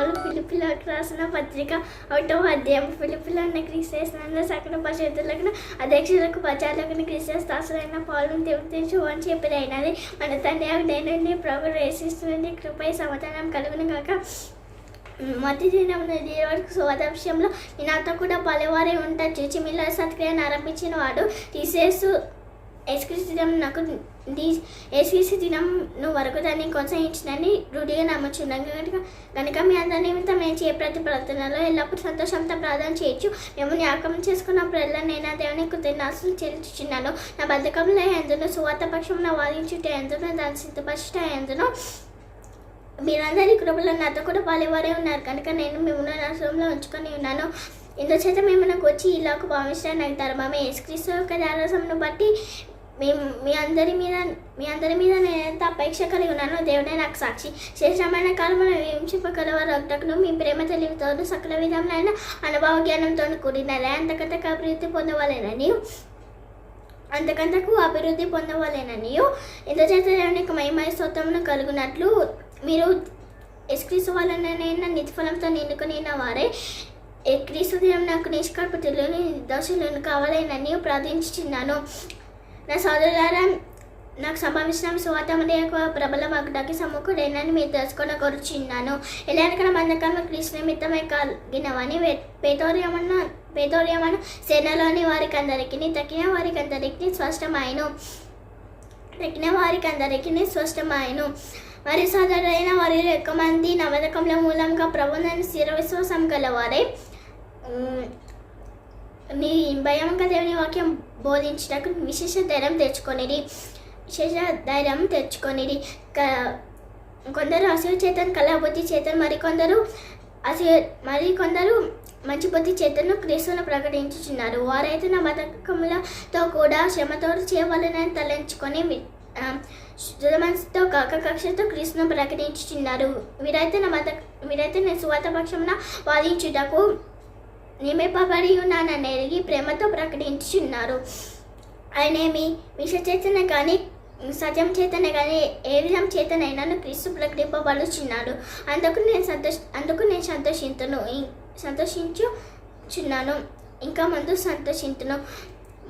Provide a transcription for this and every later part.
పౌలు పిలుపులకు రాసిన పత్రిక ఒకటో అధ్యాయం. పిలుపులో ఉన్న నన్న సకల పరిశుద్ధులకు అధ్యక్షులకు ప్రచారులకు క్రిస్టియస్ దాసులైన పౌలను తెలుసు అని చెప్పినది. మన తండ్రి నేను ప్రభు రేసిస్తుంది కృపై సమాధానం కలుగును కాక మధ్య దినం వరకు శోధాంశంలో ఈ నాతో కూడా పలువారే ఉంటారు చూచి మీలో సత్క్రియను ఆరంభించిన వాడు తీసేసు యేసుక్రీస్తు నాకు ఏసీసీ దినం నువ్వు వరకు దాన్ని కొనసాగించినని రూఢిగా నమ్ముచున్నాం కనుక కనుక మీ అందరి నిమిత్తం మేము చేయ ప్రతి ప్రార్థనలో ఎల్లప్పుడూ సంతోషంతో ప్రార్థన చేయొచ్చు. మేము జ్ఞాపకం చేసుకున్నప్పుడల్లా నేను ఆ దేవుని కృతజ్ఞాసులు చెల్లించుచున్నాను. నా బద్ధకంలో ఎందును సువార్త పక్షం నా వాదించుట ఎందును దాని సిద్ధపరచుట ఎందును మీరందరి కృపలో నాతో కూడా పాలేవారే ఉన్నారు. కనుక నేను మిమ్మల్ని నరసంలో ఉంచుకొని ఉన్నాను. ఇందుచేత మేము నాకు వచ్చి ఇలాకు భావించడానికి నాకు ధర్మమే యేసుక్రీస్తు యొక్క దారసంను బట్టి మేము మీ అందరి మీద మీ అందరి మీద నేను ఎంత అపేక్ష కలిగి ఉన్నానో దేవుడే నాకు సాక్షి. శేషమైన కాలంలో హింసింపగలవారు ఒకటకును మీ ప్రేమ తెలివితో సకల విధములైన అనుభవ జ్ఞానంతో కూడినదే అంతకంతకు అభివృద్ధి పొందవాలేనని అంతకంతకు అభివృద్ధి పొందవాలేనని ఇందుచేత దేవునికి మహిమ స్తోత్రమును కలుగునట్లు మీరు ఎస్క్రీస్తు వలననైనా నిత్ఫలంతో నిండుకొని వారే. ఏ క్రీస్తు దినం నాకు నిష్కల్పతులను దోషులను కావాలని ప్రార్థించుచున్నాను. నా సోదరులారా నాకు సంభవించిన సువార్తమని యొక్క ప్రబల మగుటకి సమ్ముఖుడేనని మీరు తెలుసుకున్న కోరుచున్నాను ఎలాగన బంధకంలో కృష్ణ నిమిత్తమే కలిగినవని పేదోర్యమన్న పేదోర్యమను సేనలోని వారికి అందరికీ తక్కిన వారికి అందరికీ స్పష్టమాయను. తక్కిన వారికి అందరికీ స్పష్టమాయను. వారి సోదరులైన వారి ఎక్కువ మంది నవదకముల మూలంగా ప్రభుత్వాన్ని స్థిర విశ్వాసం గలవారే నీ భయంగా దేవుని వాక్యం బోధించటకు విశేష ధైర్యం తెచ్చుకొనిది విశేష ధైర్యం తెచ్చుకొనిది క- కొందరు అసలు చేతను కళాబుద్ధి చేతను మరికొందరు అసలు మరి కొందరు మంచి బుద్ధి చేతను క్రీస్తును ప్రకటించుచున్నారు. వారైతే నా బతకములతో కూడా శ్రమతో చేయవాలని తలంచుకొని మనసుతో కాక కక్షతో క్రీస్తును ప్రకటించుచున్నారు. వీరైతే నా మత వీరైతే నేను సువాత పక్షంన వాదించుటకు నిమిపబడి ఉన్నానని ఎరిగి ప్రేమతో ప్రకటించుచున్నారు. ఆయనేమి విష చేతన కానీ సత్యం చేతన కానీ ఏ విధం చేతనైనాను క్రీస్తు ప్రకటింపబడుచున్నాడు. అందుకు నేను సంతోష అందుకు నేను సంతోషించను సంతోషించుచున్నాను ఇంకా ముందు సంతోషించను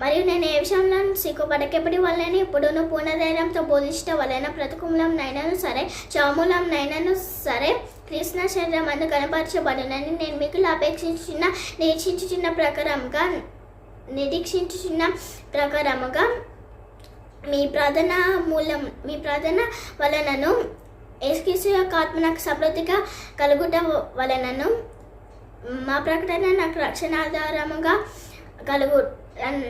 మరియు నేను ఏ విషయంలో సిగ్గుపడకెప్పటి వల్లనే ఇప్పుడును పూర్ణధైర్యంతో బోధించడం వలన ప్రతికూలం నైనాను సరే చౌమూలం నైనాను సరే కృష్ణ శరీరం అందు కనపరచబడనని నేను మిగులు అపేక్షించిన నిరీక్షించుచున్న ప్రకారంగా నిరీక్షించుచున్న ప్రకారముగా మీ ప్రార్థన మూలం మీ ప్రార్థన వలనను ఏసుక్రీస్తు యొక్క ఆత్మ నాకు సమృద్ధిగా కలుగుట వలనను మా ప్రకటన నాకు రక్షణాధారముగా కలుగు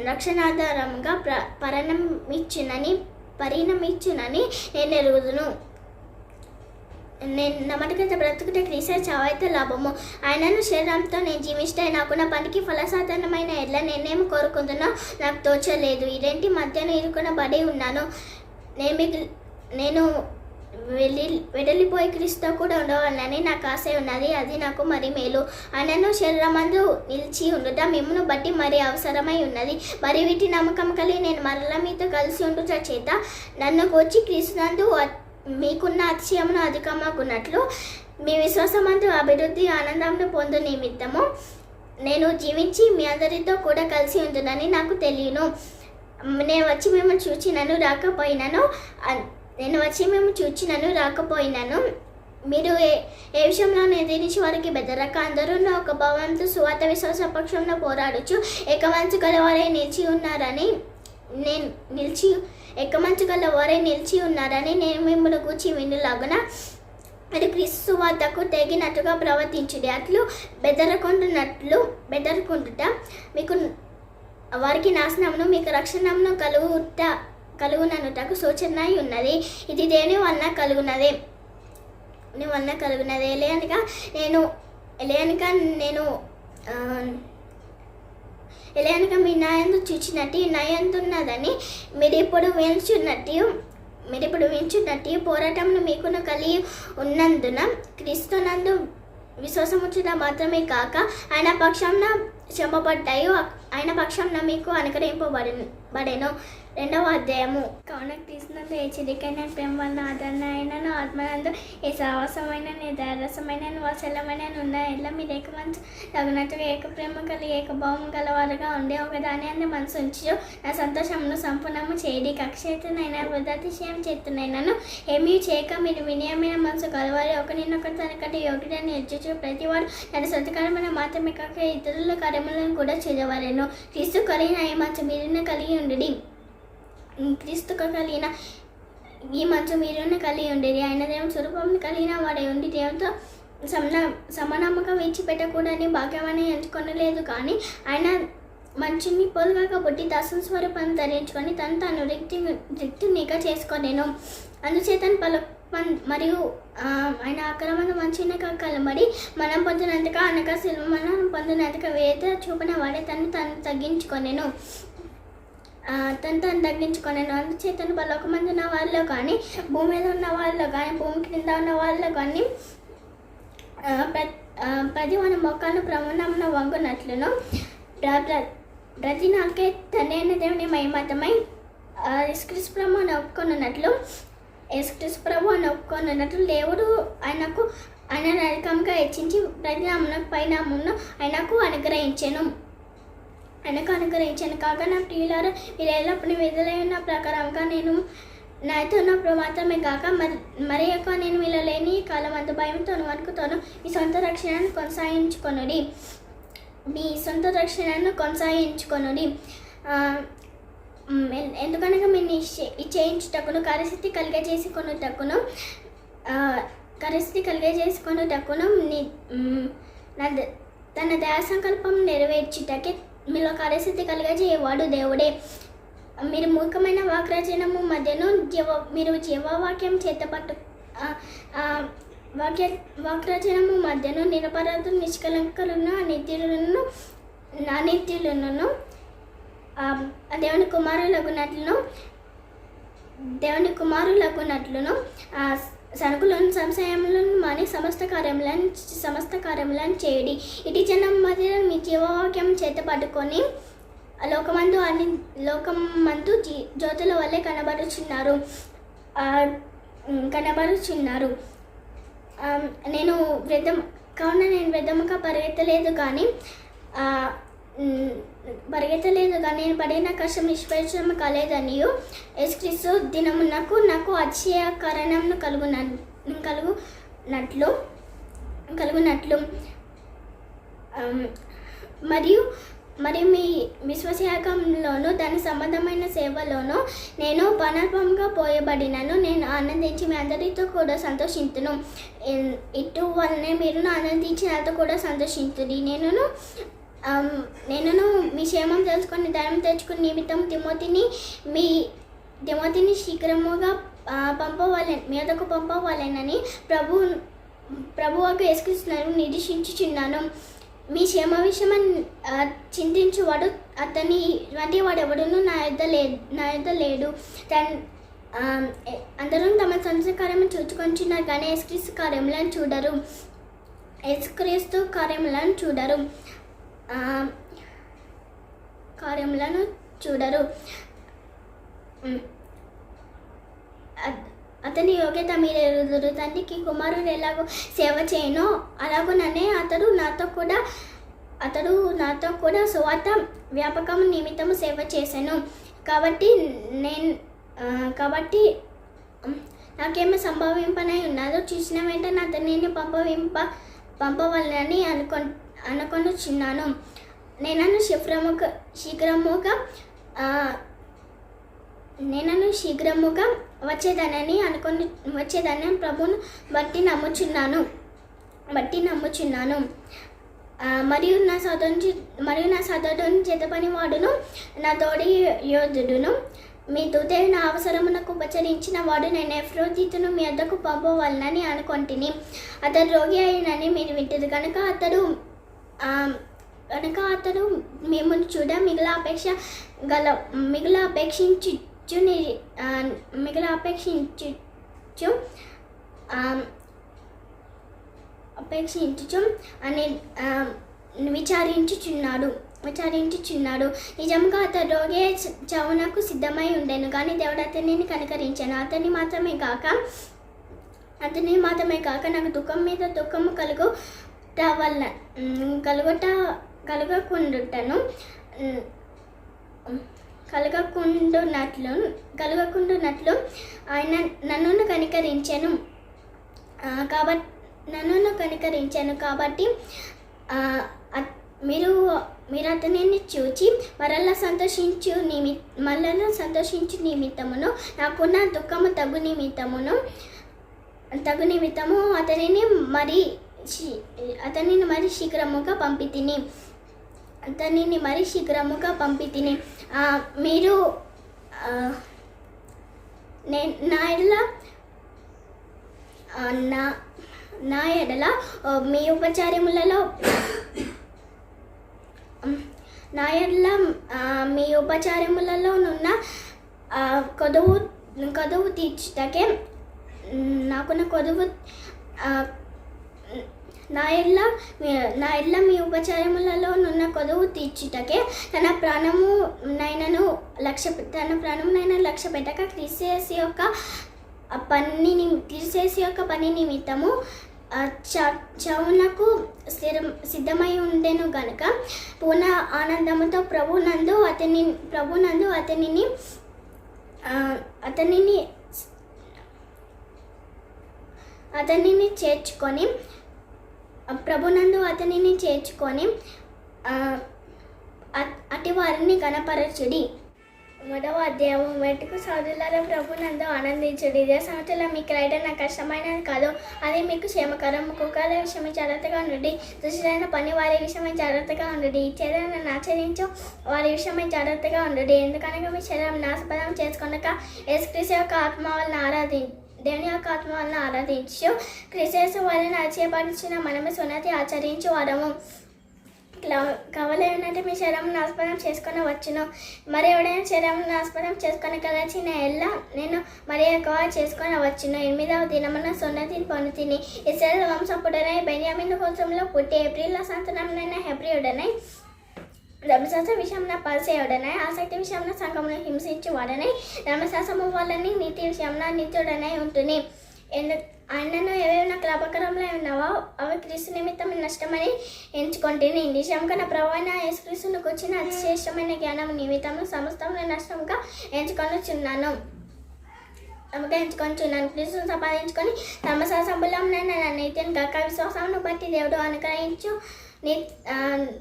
రక్షణాధారముగా ప్ర పరిణమిచ్చునని పరిణమిచ్చునని నేను ఎరుగుదును. నేను నమ్మకత బ్రతుకుట క్రీస్తు చావైతే లాభము. ఆయనను శరీరంతో నేను జీవిస్తే నాకు నా పనికి ఫలసాధారణమైన ఎడ్ల నేనేమి కోరుకుంటున్నా? నాకు తోచలేదు. ఇదేంటి? రెంటి మధ్యన ఇరుకునబడి ఉన్నాను. నేను మీకు నేను వెళ్ళి వెడలిపోయి క్రీస్తుతో కూడా ఉండవాలని నాకు ఆశ ఉన్నది. అది నాకు మరి మేలు. ఆయనను శరీరమందు నిలిచి ఉండుట మిమ్మను బట్టి మరి అవసరమై ఉన్నది. మరి వీటి నమ్మకం కలిగి నేను మరల మీతో కలిసి ఉండుట చేత నన్ను వచ్చి క్రీస్తునందు మీకున్న అతిశయమును అధికమాకున్నట్లు మీ విశ్వాసమందు అభివృద్ధి ఆనందంను పొందు నిమిత్తము నేను జీవించి మీ అందరితో కూడా కలిసి ఉంటుందని నాకు తెలియను. నేను వచ్చి మేము చూచినను రాకపోయినాను నేను వచ్చి మేము చూచినను రాకపోయినాను. మీరు ఏ ఏ విషయంలో ఎదిరించి వారికి బెదరక అందరూ ఒక భావంతో సువాత విశ్వాస పక్షంలో పోరాడుచు ఏకమంచు గలవారే నిలిచి ఉన్నారని నేను నిలిచి ఎక్కమంచు గల వారే నిలిచి ఉన్నారని నేను మిమ్మల్ని కూర్చి వినులాగున అది క్రీస్తు వద్దకు తెగినట్టుగా ప్రవర్తించుడి. అట్లు బెదరకుంటున్నట్లు బెదరకుంటుట మీకు వారికి నాశనమును మీకు రక్షణమును కలుగుట కలుగుననుటకు సూచన అయి ఉన్నది. ఇది దేని వలన కలుగునదే? నీ వలన కలుగున్నది ఎలేనగా నేను ఎలేనగా నేను ఇలా మీ నాయందు చూచినట్టు నయందున్నదని నయంతున్నదని మీరు ఇప్పుడు వేల్చున్నట్టు మీరు ఇప్పుడు వేయించున్నట్టు మీకును కలిగి ఉన్నందున క్రీస్తునందు విశ్వాసముచ్చుట మాత్రమే కాక ఆయన పక్షంన శ్రమపడ్డాయో ఆయన పక్షంన మీకు అనుకరింపబడి బడెను. రెండవ అధ్యాయము. కావున ఏ చిరికైన ప్రేమ వల్ల ఆదరణ అయినను ఆత్మనందు ఏ సాహసమైన నిదారసమైన వసలమైన ఉన్న ఇలా మీరు ఏక మనసు తగినట్టుగా ఏక ప్రేమ కలిగి ఏక భావం గలవారుగా ఉండే ఒక దాని మనసు ఉంచు నా సంతోషమును సంపూర్ణము చేయడి కక్షేతనైనా వృధాతిశయం చేతునైనాను. ఏమీ చేయక మీరు వినయమైన మనసు కలవారి ఒకరినొకరు తనకంటే యోగ్యుడని ఎచ్చుచు ప్రతివాడు తన సత్కారమైన మాత్రమే కాక ఇతరుల కార్యములను కూడా చేయవలను క్రీస్తు కలిగిన ఏ మంచు మీరున్న కలిగి ఉండడి. క్రీస్తు కలిగిన ఈ మంచు మీరును కలిగి ఉండేది ఆయన దేవుని స్వరూపం కలిగిన వాడే ఉండి దేవునితో సమన సమనామకం విడిచిపెట్టకూడని భాగ్యమని ఎంచుకొనలేదు. కానీ ఆయన మంచిని పొలగాక పుట్టి దాసం స్వరూపాన్ని ధరించుకొని తను తాను రిక్తి రిక్తునిగా చేసుకొనేను. అందుచేతను పలు మరియు ఆయన అక్రమణ మంచినక కలబడి మనం పొందినంతగా అనగా శిల్వ మనం పొందినంతగా వేద చూపిన వాడే తను తను తగ్గించుకొనేను. తను తను తగ్గించుకొనేను అందుచేతను పలొక మంది ఉన్న వాళ్ళలో కానీ భూమి మీద ఉన్న వాళ్ళలో కానీ భూమి క్రింద ఉన్న వాళ్ళలో కానీ ప్రతి మన మొక్కను ప్రమాణమున వంగునట్లును. ప్ర- ప్ర- ప్రతి నాకే తనైన దేవుని మహిమతమై ఎస్క్రిస్ ప్రభు అని ఒప్పుకొనున్నట్లు ఎస్క్రిస్ ప్రభు అని ఒప్పుకొనున్నట్లు దేవుడు ఆయనకు ఆయన అధికంగా హెచ్చించి ప్రతి పైన పైనామును ఆయనకు అనుగ్రహించాను. వెనక అనుగ్రహించాను కాగా నా ప్రియులారా మీరు ఎల్లప్పుడు విడుదలై ప్రకారంగా నేను నాతో ఉన్నప్పుడు మాత్రమే కాక మరి మరి ఎక్కువ నేను మీలో లేని కాలం అంత భయంతోను వణుకుతోను మీ సొంత రక్షణను కొనసాగించుకొనుడి. మీ సొంత రక్షణను కొనసాగించుకొనుడి. ఎందుకనగా మీరు చేయించుటకును కరిస్థితి కలిగజేసి కొనుటకును కరిస్థితి పరిస్థితి కలిగజేసుకొనుటకును నా తన దయా సంకల్పం నెరవేర్చుటకే మీలో పరిస్థితి కలిగజేయవాడు దేవుడే. మీరు మూర్ఖమైన వాక్రచనము మధ్యను జీవ మీరు జీవవాక్యం చేతపట్టు వాక్య వాక్రచనము మధ్యను నిరపరాధ నిష్కలంకలను అనిత్యులను నానిత్యులను దేవుని కుమారులగునట్లును దేవుని కుమారులగునట్లును సరుకులను సంశయములను మాని సమస్త కార్యములను సమస్త కార్యములను చేయడి ఇటు జనం మధ్య మీ జీవవాక్యం చేత పట్టుకొని లోకమందు అన్ని లోకమందు జీ- జ్యోతుల వల్లే కనబడుచున్నారు. కనబడుచున్నారు. నేను వృద్ధం కావున నేను వృద్ధముగా పరిగెత్తలేదు కానీ పరిగెత్తలేదు కానీ నేను పడిన కష్టం నిష్పరిశ్రమ కాలేదనియు. యేసుక్రీస్తు దినమునకు నాకు అక్షయ కారణంను కలుగున కలుగునట్లు కలుగునట్లు. మరియు మరియు మీ విశ్వశాఖంలోను దాని సంబంధమైన సేవలోనూ నేను పనర్పంగా పోయబడినను. నేను ఆనందించి మీ అందరితో కూడా సంతోషించును ఇటు వల్లనే మీరు ఆనందించి నాతో కూడా సంతోషించుడి నేనును నేను మీ క్షేమం తెలుసుకొని ధైర్యం తెచ్చుకుని నిమిత్తం తిమోతిని మీ తిమోతిని శీఘ్రముగా ఆ, పంపవాలని మీదకు పంపవాలనని ప్రభు ప్రభువుకు యేసుక్రీస్తును నిరీక్షించుచున్నాను. మీ క్షేమ విషయం చింతించువాడు అతని వంటి వాడెవడును నా యొద్ద లే నా యొద్ద లేడు. తన్ అందరూ తమ సంస్కారం చూచుకొంచున్నారు కానీ యేసుక్రీస్తు కార్యములను చూడరు. యేసుక్రీస్తు కార్యములను చూడరు. కార్యములను చూడరు. అతని యోగ్యత మీరు ఎరుగుదురు. తండ్రికి కుమారుడు ఎలాగో సేవ చేయనో అలాగుననే అతడు నాతో కూడా అతడు నాతో కూడా సువార్త వ్యాపకం నిమిత్తము సేవ చేశాను కాబట్టి నేను కాబట్టి నాకేమో సంభవింపనై ఉన్నదో చూసిన వెంటనే అతనిని పంపవింప పంపవాలని అనుకొ అనుకొనుచున్నాను నేను శీఘ్రముగా శీఘ్రముగా నేనను నేను శీఘ్రముగా వచ్చేదానని అనుకొని వచ్చేదాన్ని ప్రభును బట్టి నమ్ముచున్నాను. బట్టి నమ్ముచున్నాను. మరియు నా సోదరుని మరియు నా సోదరుని చేతపని వాడును నా తోడి యోధుడును. మీ తుతే నా అవసరమునకు ఉపచరించిన వాడు నేను ఎఫ్రోదితును మీ వద్దకు పంపవాలని అనుకొంటిని. అతడు రోగి అయినని మీరు వింటారు. కనుక అతడు కనుక అతడు మిమ్మల్ని చూడ మిగిలిన అపేక్ష గల మిగిలిన అపేక్షించు మిగిలిన అపేక్షించు అపేక్షించు అని విచారించుచున్నాడు విచారించుచున్నాడు. నిజంగా అతడు రోగే చవునకు సిద్ధమై ఉండేను కానీ దేవుడు అతనిని కనికరించాను. అతన్ని మాత్రమే కాక అతని మాత్రమే కాక నాకు దుఃఖం మీద దుఃఖము కలుగు వల్ల కలుగుట కలగకుండుటను కలగకుండునట్లు కలగకుండునట్లు ఆయన నన్ను కనికరించాను. కాబట్టి నన్ను కనికరించాను కాబట్టి మీరు మీరు అతనిని చూచి మరలా సంతోషించు నిమి మరలా సంతోషించు నిమిత్తమును నాకున్న దుఃఖము తగు నిమిత్తమును తగు నిమిత్తము అతనిని మరి వచ్చి అతనిని మరి శీఘ్రముగా పంపి తిని అతనిని మరి శీఘ్రముగా పంపి తిని మీరు నేను నా ఎడల నా నా ఎడల మీ ఉపచారములలో నా ఎడల మీ ఉపచారములలోనున్న ఆ, కొదువు కొదువు తీర్చుటకే నాకు నాకున్న కొదువు నా ఎడ్ల నా ఎడ్ల మీ ఉపచారములలో నున్న కొదువు తీర్చుటకే తన ప్రాణము నైనను లక్ష్య పె- తన ప్రాణము నైనా లక్ష్య పెట్టక క్రిసేసి యొక్క పని క్రిసేసి యొక్క పని నిమిత్తము ఆ చవునకు సిద్ధమై ఉండెను గనుక పూర్ణ ఆనందముతో ప్రభు నందు అతని ప్రభు నందు అతనిని అతనిని అతనిని చేర్చుకొని ప్రభునందు అతనిని చేర్చుకొని అటు వారిని గణపరచుడి మూడవ అధ్యాయం మెట్టుకు సోదరులారా ప్రభునందు ఆనందించుడి. ఇదే సంవత్సరం మీకు రైడర్ నాకు కష్టమైనది కాదు. అది మీకు క్షేమకరం. కుక్కల విషయమై జాగ్రత్తగా ఉండండి. దుష్టులైన పని వారి విషయమై జాగ్రత్తగా ఉండండి. ఇచ్చేదైనా ఆచరించు వారి విషయమై జాగ్రత్తగా ఉండండి. ఎందుకనగా మీ శరీరం నాశపదం చేసుకొనక యేసుక్రీస్తు యొక్క ఆత్మ వలన ఆరాధి దేవుని యొక్క వలన ఆరాధించు. క్రిసేసు వలన ఆచయపరిచిన మనమే సున్నతి ఆచరించు వారము. కవలేనంటే మీ శరీరం నాస్పదం చేసుకొని వచ్చును. మరి ఎవడైనా శరీరం నాస్పదం చేసుకొని కలిసిన ఎల్ల నేను మరి ఎక్కువ చేసుకొని వచ్చును. ఎనిమిదవ దినమున సున్నతిని పొంది తిని ఇస్రాయల్ వంశపుడనై బెన్యామిన్ వంశంలో పుట్టి ఏప్రిల్ సంతనంనైన హెబ్రియుడనై ధర్మశాస్త్ర విషయంలో పరిచయుడనై ఆసక్తి విషయంలో సంఘమును హింసించి వాడనై ధర్మశాస్త్రము వల్లని నీతి విషయంలో నిత్యుడనై ఉంటుంది ఎందు ఆయనను ఏవైనా నాకు ఉన్నావో? అవి క్రీస్తు నిమిత్తం నష్టమని ఎంచుకుంటేనే. నిజం కన్నా ప్రభావ యేసుక్రీస్తునికి వచ్చిన అతి శ్రేష్టమైన జ్ఞానం నిమిత్తం సమస్తమును నష్టంగా ఎంచుకొనుచున్నాను. నమ్మకం ఎంచుకొనిచున్నాను. క్రీస్తును సంపాదించుకొని ధర్మశాస్త్రంలో నేను నా నీతిని కాక విశ్వాసమును బట్టి దేవుడు అనుగ్రహించు. నీ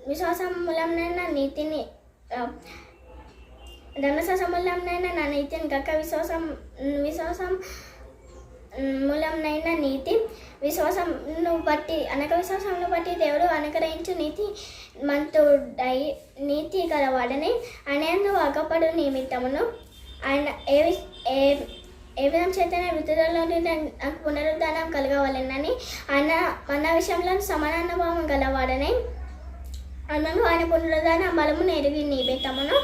విశ్వాసం మూలంనైనా నీతిని ఆ, మూలంనైనా నా నీతిని గక్క విశ్వాసం విశ్వాసం మూలంనైనా నీతి విశ్వాసంను బట్టి అనక విశ్వాసంను బట్టి దేవుడు అనుగ్రహించు నీతి మంతుడై నీతి గలవాడని అనేందు అగపడు నిమిత్తమును. ఆయన ఏ ఏ ఏ విధం చేతనే విధులలో నాకు పునరుద్ధానం కలగవాలనని ఆయన మన విషయంలో సమానానుభవం గలవాడని అన్నను ఆయన పునరుద్ధాన బలమును ఎరిగి నిబెత్తమును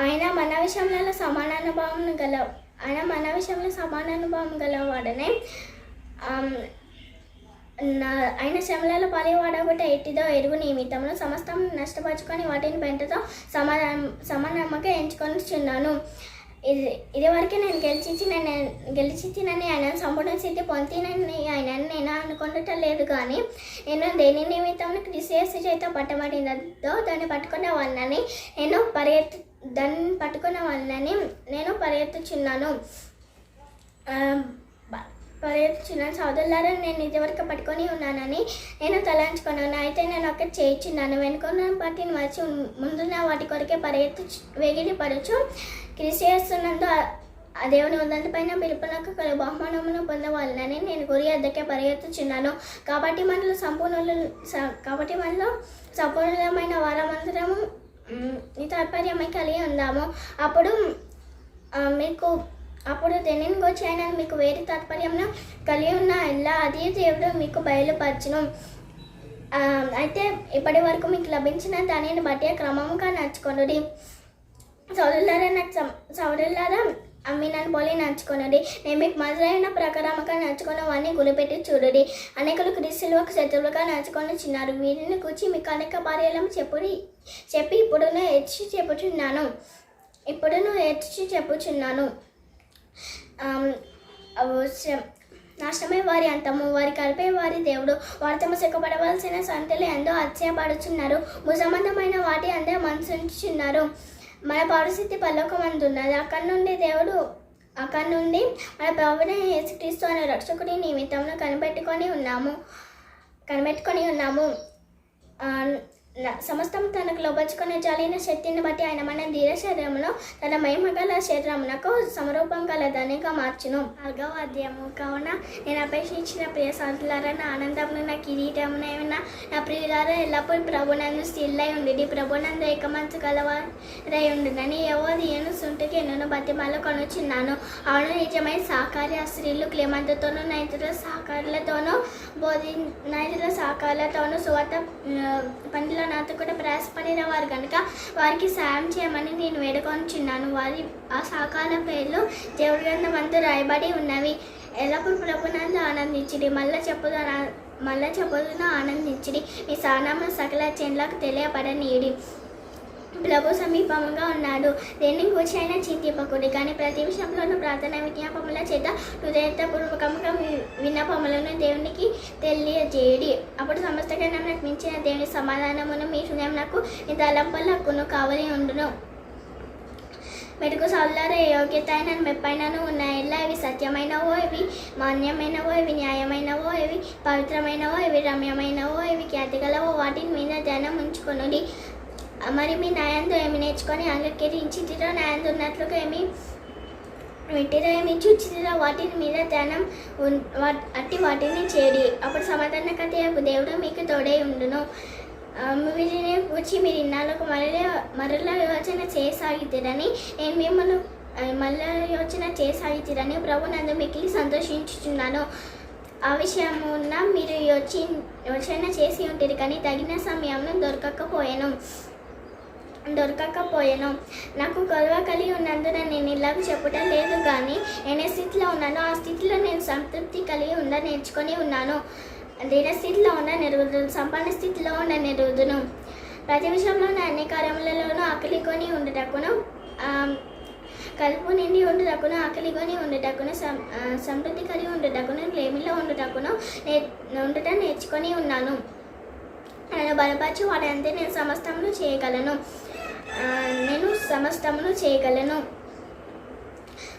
ఆయన మన విషయంలో సమానానుభవం గల ఆయన మన విషయంలో సమానానుభవం గలవాడనే ఆయన శ్రమలలో పాలివాడగొట్ట ఎట్టిదో ఎరుగు నిమిత్తమును సమస్తం నష్టపరుచుకొని వాటిని పెంటతో సమాన సమానమ్మగా ఎంచుకొని చిన్నాను ఇది ఇదివరకు నేను గెలిచించి నేను గెలిచినని ఆయన సంపూర్ణ స్థితి పొందినని ఆయన నేను అనుకుంటా లేదు కానీ నేను దేని నిమిత్తం క్రిసియస్ చేత పట్టబడినదో దాన్ని పట్టుకునే వాళ్ళని నేను పరిగెత్తు దాన్ని పట్టుకునే వాళ్ళని నేను పరిగెత్తుచున్నాను. పరిగెత్తుచున్నాను సోదరులారా నేను ఇదివరకు పట్టుకొని ఉన్నానని నేను తలంచుకున్నాను. అయితే నేను అక్కడ చేయించున్నాను. వెనుకున్న వాటిని వచ్చి ముందున్న వాటి కొరకే పరిగెత్తు వేగిడి పడుచు క్రిసియస్తున్నందు ఆ దేవుని ఉదంత పైన పిలుపునకు కల బహుమానమును పొందవాలని నేను గురి అద్దకే పరిగెత్తుచున్నాను. కాబట్టి మనలో సంపూర్ణులు స- కాబట్టి మనలో సంపూర్ణమైన వారమందరము ఈ తాత్పర్యమై కలిగి ఉందాము. అప్పుడు మీకు అప్పుడు దేనిని వచ్చి అయినా మీకు వేరే తాత్పర్యంలో కలిగి ఉన్న ఎలా అదే దేవుడు మీకు బయలుపరచును. అయితే ఇప్పటి వరకు మీకు లభించిన దానిని బట్టి క్రమంగా నడుచుకోండి సోదరులారా నాకు సోదరులారా అమ్మి నన్ను పోలి నడుచుకున్నది. నేను మీకు మధురైన ప్రకారముగా నడుచుకున్నవన్నీ వాడిని గురిపెట్టి చూడుడి. అనేకులు క్రీస్తులకు శత్రువులుగా నడుచుకొని చిన్నారు వీరిని కూర్చి మీకు అనేక భార్యలను చెప్పుడి చెప్పి ఇప్పుడును ఎచ్చి చెప్పుచున్నాను. ఇప్పుడును ఎచ్చి చెప్పుచున్నాను. నాశనమే వారి అంతము. వారి కలిపే వారి దేవుడు. వారు తమ సిగ్గుపడవలసిన సంతలు ఎంతో అత్యపడుచున్నారు భుజమందమైన వాటి అందరూ మనసుంచున్నారు మన పరిస్థితి పల్లొకమందున్నది. అక్కడి నుండి దేవుడు అక్కడి నుండి మన ప్రభుని యేసుక్రీస్తు అనే రక్షకుడి నిమిత్తంలో కనిపెట్టుకొని ఉన్నాము. కనిపెట్టుకొని ఉన్నాము. సమస్తం తనకు లోపరుచుకునే జాలిన శక్తిని బట్టి ఆయన మన ధీర శరీరమును తన మహిమ గల శరీరమునకు సమరూపం గల మార్చును. నాలుగవ అధ్యాయము. కావున నేను అపేక్షించిన ప్రియ సంతులారా నా ఆనందమును నా కిరీటమునైన నా ప్రియులారా ఎల్లప్పుడూ ప్రభునందు స్థిల్లై ఉండి ప్రభునందు ఏకమంచు గలవారై ఉండునని ఎవరు సుంటికి ఎన్నో బతిమాల కొనుచున్నాను. అవును నిజమైన సహకార్య స్త్రీలు క్లేమంతతోనూ నైతుల సహకారులతోనూ బోధి నైతుల సహకారులతోనూ సువార్త ఆ, పనిలో నాతో కూడా ప్రయాసపడిన వారు కనుక వారికి సాయం చేయమని నేను వేడుకొంచున్నాను. వారి ఆ సహకార పేర్లు దేవుడి గ్రంథం రాయబడి ఉన్నవి. ఎల్లప్పుడు ప్రభునందు ఆనందించిడి. మళ్ళా చెప్పుదు మళ్ళా చెప్పుదును ఆనందించిడి. మీ సానామ సకల చెన్లకు తెలియపడనీయుడి. ప్రభు సమీపంగా ఉన్నాడు. దేని గురించి అయినా చింతింపకుడి. కానీ ప్రతి విషయంలోనూ ప్రార్థన విజ్ఞాపముల చేత హృదయపూర్వకంగా వి- విన్నపములను దేవునికి తెలియజేయడి అప్పుడు సమస్త నాకు మించిన దేవుని సమాధానమును మీ హృదయమునకు మీ తలంపలకును కావలి ఉండును. మెరుగు సౌలార యోగ్యత అయిన మెప్పైనను ఉన్నాయల్లా. ఇవి సత్యమైనవో ఇవి మాన్యమైనవో ఇవి న్యాయమైనవో ఇవి పవిత్రమైనవో ఇవి రమ్యమైనవో ఇవి ఖ్యాతిగలవో వాటిని మీద ధ్యానం ఉంచుకొనుడి. మరి మీ నాయందు ఏమి నేర్చుకొని అంగీకరించిటిరో నాయందు ఉన్నట్లుగా ఏమి వింటిరో ఏమి చూచిటిరో వాటిని మీద ధ్యానం అట్టి వాటిని చేరి అప్పుడు సమాధాన కథ దేవుడు మీకు తోడై ఉండును. వీరిని కూర్చి మీరు ఇన్నాళ్ళకు మరల మరలా యోచన చేయసాగితిరని నేను మిమ్మల్ని మళ్ళా యోచన చేయసాగితిరని ప్రభు నందు మిక్కిలి సంతోషించుచున్నాను. ఆ విషయమున మీరు యోచి యోచన చేసి ఉంటుంది కానీ తగిన సమయంలో దొరకకపోయాను. దొరకకపోయాను. నాకు కొలవ కలిగి ఉన్నందున నేను ఇలాగ చెప్పటం లేదు కానీ నేను స్థితిలో ఉన్నానో. ఆ స్థితిలో నేను సంతృప్తి కలిగి ఉండ నేర్చుకొని ఉన్నాను. దీన స్థితిలో ఉన్న నెరుగుదును సంపన్న స్థితిలో ఉన్న నెరుగుదును ప్రతి విషయంలో నా అన్ని కార్యములలోనూ ఆకలి కొని ఉండటకును కలుపు నిండి ఉండుటకును ఆకలి కొని ఉండుటకును సమృద్ధి కలిగి ఉండుటకును ప్రేమిలో ఉండుటకును నే ఉండుట నేర్చుకొని ఉన్నాను. నన్ను బలపరిచి వాడంతే నేను సమస్తమును చేయగలను. నేను సమస్తమును చేయగలను.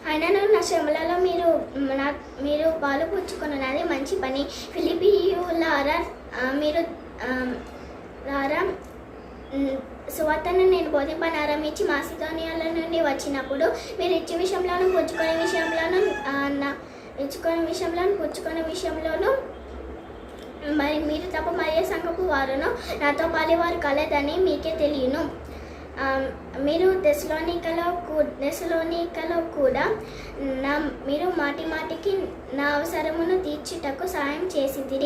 అయినను నా శ్రమలలో మీరు నా మీరు పాలు పుచ్చుకున్నది మంచి పని. ఫిలిపియులారా మీరు రారా లారా ఉమ్, సువార్తను నేను బోధింపనారంభించి నుండి వచ్చినప్పుడు మీరు ఇచ్చే విషయంలోనూ పుచ్చుకునే విషయంలోనూ నా ఇచ్చుకునే విషయంలోనూ పుచ్చుకునే విషయంలోనూ మరి మీరు తప్ప మరియ సంఘపు వారును నాతో పాలివారు కలదని మీకే తెలియను. మీరు దశలోనికలో దశలోనికలో కూడా నా మీరు మాటి మాటికి నా అవసరమును తీర్చుటకు సహాయం చేసింది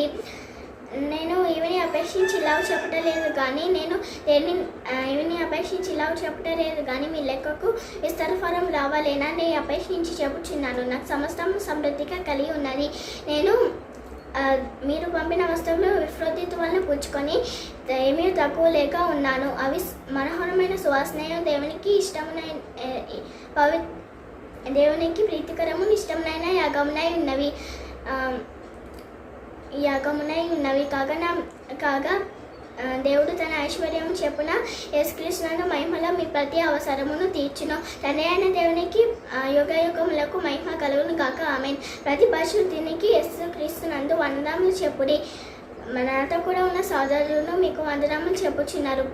నేను ఇవిని అపేక్షించి లవ్ చెప్పటలేదు కానీ నేను దేన్ని ఆ, ఇవిని అపేక్షించి లవ్ చెప్పటలేదు కానీ మీ లెక్కకు విస్తరఫలం రావాలేనా? నేను అపేక్షించి చెప్పుచున్నాను నాకు సమస్తం సమృద్ధిగా కలిగి ఉన్నది. నేను మీరు పంపిన వస్తువులు విఫృతిత పుచ్చుకొని ఏమీ తక్కువ లేక ఉన్నాను. అవి మనోహరమైన సువాసనయం దేవునికి ఇష్టమైన పవి దేవునికి ప్రీతికరము ఇష్టమైన యాగమునై ఉన్నవి. యాగమునై ఉన్నవి. కాగా నా కాగా దేవుడు తన ఐశ్వర్యం చెప్పున యేసుకృష్ణను మహిమలో మీ ప్రతి అవసరమును తీర్చును. తండ్రి అయిన దేవునికి ఆ, యుగ యుగములకు మహిమ కలుగును కాక ఆమె ప్రతి పరిశుద్ధినికి యేసుక్రీస్తునందు వందనములు చెప్పుడి. మనతో కూడా ఉన్న సోదరులను మీకు వందనములు చెప్పుచున్నారు.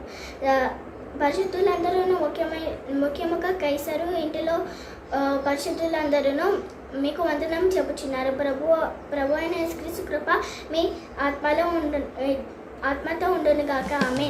పరిశుద్ధులందరూ ముఖ్యమై ముఖ్యముగా కైసరు ఇంటిలో పరిశుద్ధులందరూ మీకు వందనం చెప్పుచున్నారు. ప్రభు ప్రభు అయిన యేసుక్రీస్తు కృప మీ ఆత్మలో ఉండు ఆత్మతో ఉండును గాక. ఆమె